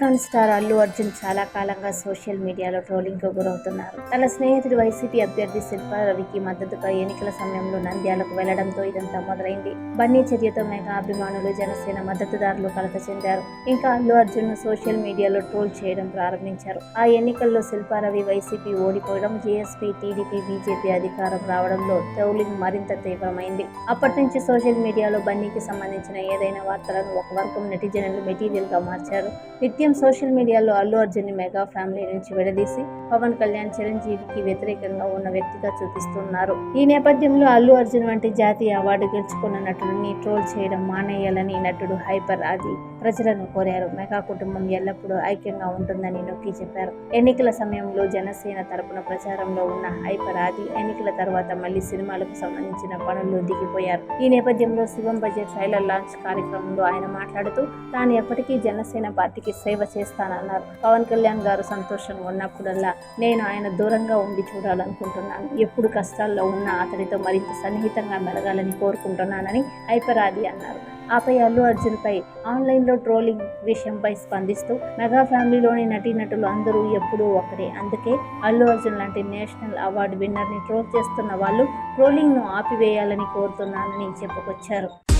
Non star Allu Arjun చాలా కాలంగా social మీడియాలో ట్రోలింగ్కు గురవుతున్నారు. తన స్నేహితుడు వైసీపీ అభ్యర్థి శిల్పా రవికి మద్దతుగా ఎన్నికల సమయంలో నంద్యాలకు వెళ్ళడంతో ఇదంతా మొదలైంది. బన్నీ చర్యతో మెగా అభిమానులు జనసేన మద్దతుదారులు కలత చెందారు. ఇంకా అల్లు అర్జున్ను సోషల్ మీడియాలో ట్రోల్ చేయడం ప్రారంభించారు. ఆ ఎన్నికల్లో శిల్పారవి వైసీపీ ఓడిపోవడం జేఎస్పీ టీడీపీ బీజేపీ అధికారం రావడంలో ట్రోలింగ్ మరింత తీవ్రమైంది. అప్పటి నుంచి సోషల్ మీడియాలో బన్నీకి సంబంధించిన ఏదైనా వార్తలను ఒక వర్గం నెటిజన్లు మెటీరియల్గా మార్చారు. నిత్యం సోషల్ మీడియాలో అల్లు అర్జున్ మెగా ఫ్యామిలీ నుంచి విడదీసి పవన్ కళ్యాణ్ చిరంజీవికి వ్యతిరేకంగా ఉన్న వ్యక్తిగా చూపిస్తున్నారు. ఈ నేపథ్యంలో అల్లు అర్జున్ వంటి జాతీయ అవార్డు గెలుచుకున్న నటుడిని ట్రోల్ చేయడం మానేయాలని నటుడు హైపర్ ఆది ప్రజలను కోరారు. మెగా కుటుంబం ఎల్లప్పుడూ ఐక్యంగా ఉంటుందని నొక్కి చెప్పారు. ఎన్నికల సమయంలో జనసేన తరపున ప్రచారంలో ఉన్న హైపర్ ఆది ఎన్నికల తర్వాత మళ్ళీ సినిమాలకు సంబంధించిన పనుల్లో దిగిపోయారు. ఈ నేపథ్యంలో శివం బడ్జెట్ ట్రైలర్ లాంచ్ కార్యక్రమంలో ఆయన మాట్లాడుతూ తాను ఎప్పటికీ జనసేన పార్టీకి సేవ చేస్తానన్నారు. పవన్ కళ్యాణ్ గారు సంతోషంగా ఉన్నప్పుడల్లా నేను ఆయన దూరంగా ఉండి చూడాలనుకుంటున్నాను. ఎప్పుడు కష్టాల్లో ఉన్న అతడితో మరింత సన్నిహితంగా మెలగాలని కోరుకుంటున్నానని ఐపరాది అన్నారు. ఆపై అల్లు అర్జున్పై ఆన్లైన్లో ట్రోలింగ్ విషయంపై స్పందిస్తూ మెగా ఫ్యామిలీలోని నటీనటులు అందరూ ఎప్పుడూ ఒకరే. అందుకే అల్లు అర్జున్ లాంటి నేషనల్ అవార్డు విన్నర్ని ట్రోల్ చేస్తున్న వాళ్ళు ట్రోలింగ్ను ఆపివేయాలని కోరుతున్నానని చెప్పుకొచ్చారు.